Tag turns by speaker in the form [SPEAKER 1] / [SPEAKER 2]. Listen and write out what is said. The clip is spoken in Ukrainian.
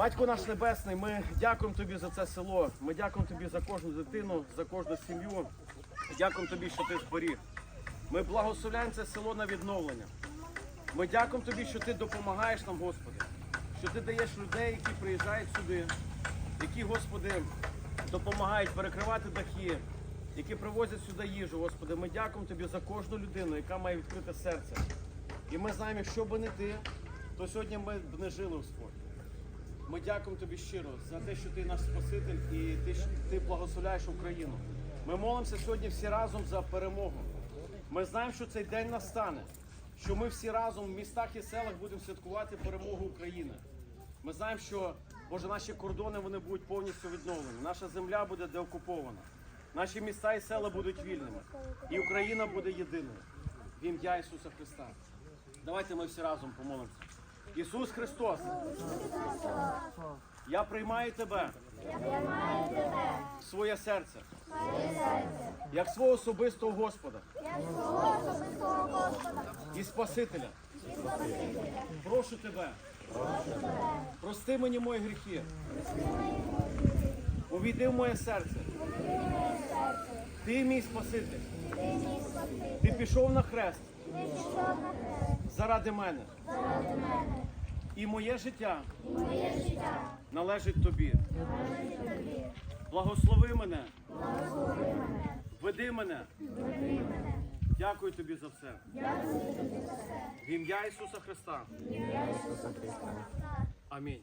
[SPEAKER 1] Батько наш Небесний, ми дякуємо тобі за це село. Ми дякуємо тобі за кожну дитину, за кожну сім'ю. Дякуємо тобі, що ти зберіг. Ми благословляємо це село на відновлення. Ми дякуємо тобі, що ти допомагаєш нам, Господи, що ти даєш людей, які приїжджають сюди, які, Господи, допомагають перекривати дахи, які привозять сюди їжу, Господи. Ми дякуємо тобі за кожну людину, яка має відкрите серце. І ми знаємо, якщо б не ти, то сьогодні ми б не жили, Господь. Ми дякуємо тобі щиро за те, що ти наш Спаситель і ти, ти благословляєш Україну. Ми молимося сьогодні всі разом за перемогу. Ми знаємо, що цей день настане, що ми всі разом в містах і селах будемо святкувати перемогу України. Ми знаємо, що Боже, наші кордони вони будуть повністю відновлені. Наша земля буде деокупована. Наші міста і села будуть вільними. І Україна буде єдиною. В ім'я Ісуса Христа. Давайте ми всі разом помолимося. Ісус Христос, я приймаю тебе в своє серце, як свого особистого Господа і Спасителя. Прошу тебе, прости мені мої гріхи. Увійди в моє серце. Ти мій Спаситель. Ти пішов на хрест заради мене. І моє життя належить тобі. Благослови мене. Веди мене. Дякую тобі за все. В ім'я Ісуса Христа. Амінь.